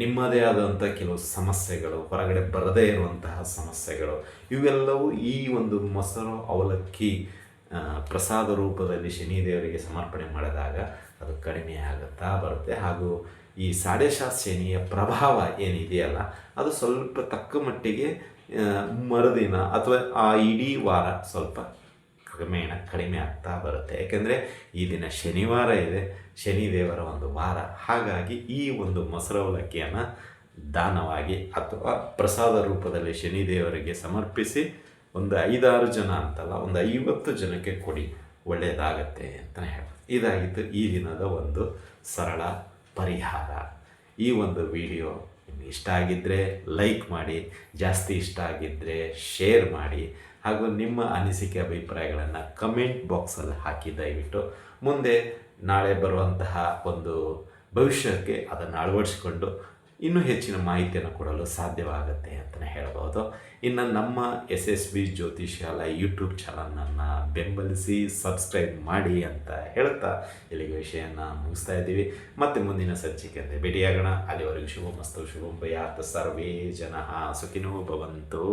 ನಿಮ್ಮದೇ ಆದಂಥ ಕೆಲವು ಸಮಸ್ಯೆಗಳು, ಹೊರಗಡೆ ಬರದೇ ಇರುವಂತಹ ಸಮಸ್ಯೆಗಳು, ಇವೆಲ್ಲವೂ ಈ ಒಂದು ಮೊಸರು ಅವಲಕ್ಕಿ ಪ್ರಸಾದ ರೂಪದಲ್ಲಿ ಶನಿದೇವರಿಗೆ ಸಮರ್ಪಣೆ ಮಾಡಿದಾಗ ಅದು ಕಡಿಮೆ ಆಗುತ್ತಾ ಬರುತ್ತೆ. ಹಾಗೂ ಈ ಸಾಡೆಶಾತ್ ಶನಿಯ ಪ್ರಭಾವ ಏನಿದೆಯಲ್ಲ, ಅದು ಸ್ವಲ್ಪ ತಕ್ಕ ಮಟ್ಟಿಗೆ ಮರುದಿನ ಅಥವಾ ಆ ಇಡೀ ವಾರ ಸ್ವಲ್ಪ ಕ್ರಮೇಣ ಕಡಿಮೆ ಆಗ್ತಾ ಬರುತ್ತೆ. ಯಾಕೆಂದರೆ ಈ ದಿನ ಶನಿವಾರ ಇದೆ, ಶನಿದೇವರ ಒಂದು ವಾರ. ಹಾಗಾಗಿ ಈ ಒಂದು ಮೊಸರವಲಕ್ಕಿಯನ್ನು ದಾನವಾಗಿ ಅಥವಾ ಪ್ರಸಾದ ರೂಪದಲ್ಲಿ ಶನಿದೇವರಿಗೆ ಸಮರ್ಪಿಸಿ ಒಂದು ಐದಾರು ಜನ ಅಂತಲ್ಲ, ಒಂದು ಐವತ್ತು ಜನಕ್ಕೆ ಕೊಡಿ. ಒಳ್ಳೆಯದಾಗತ್ತೆ ಅಂತಲೇ ಹೇಳ್ಬೋದು. ಇದಾಗಿತ್ತು ಈ ದಿನದ ಒಂದು ಸರಳ ಪರಿಹಾರ. ಈ ಒಂದು ವಿಡಿಯೋ ನಿಮಗೆ ಇಷ್ಟ ಆಗಿದ್ದರೆ ಲೈಕ್ ಮಾಡಿ, ಜಾಸ್ತಿ ಇಷ್ಟ ಆಗಿದ್ದರೆ ಶೇರ್ ಮಾಡಿ, ಹಾಗೂ ನಿಮ್ಮ ಅನಿಸಿಕೆ ಅಭಿಪ್ರಾಯಗಳನ್ನು ಕಮೆಂಟ್ ಬಾಕ್ಸಲ್ಲಿ ಹಾಕಿ ದಯವಿಟ್ಟು. ಮುಂದೆ ನಾಳೆ ಬರುವಂತಹ ಒಂದು ಭವಿಷ್ಯಕ್ಕೆ ಅದನ್ನು ಅಳವಡಿಸಿಕೊಂಡು ಇನ್ನೂ ಹೆಚ್ಚಿನ ಮಾಹಿತಿಯನ್ನು ಕೊಡಲು ಸಾಧ್ಯವಾಗುತ್ತೆ ಅಂತಲೇ ಹೇಳ್ಬೋದು. ಇನ್ನು ನಮ್ಮ ಎಸ್ ಎಸ್ ಬಿ ಜ್ಯೋತಿಷಾಲ ಯೂಟ್ಯೂಬ್ ಚಾನಲನ್ನು ಬೆಂಬಲಿಸಿ ಸಬ್ಸ್ಕ್ರೈಬ್ ಮಾಡಿ ಅಂತ ಹೇಳ್ತಾ ಇಲ್ಲಿಗೆ ವಿಷಯನ ಮುಗಿಸ್ತಾ ಇದ್ದೀವಿ. ಮತ್ತೆ ಮುಂದಿನ ಸಂಚಿಕೆಯಂತೆ ಭೇಟಿಯಾಗೋಣ. ಅಲ್ಲಿವರೆಗೂ ಶುಭ ಮಸ್ತು ಸರ್ವೇ ಜನ, ಸುಖಿನೋ ಭವಂತು.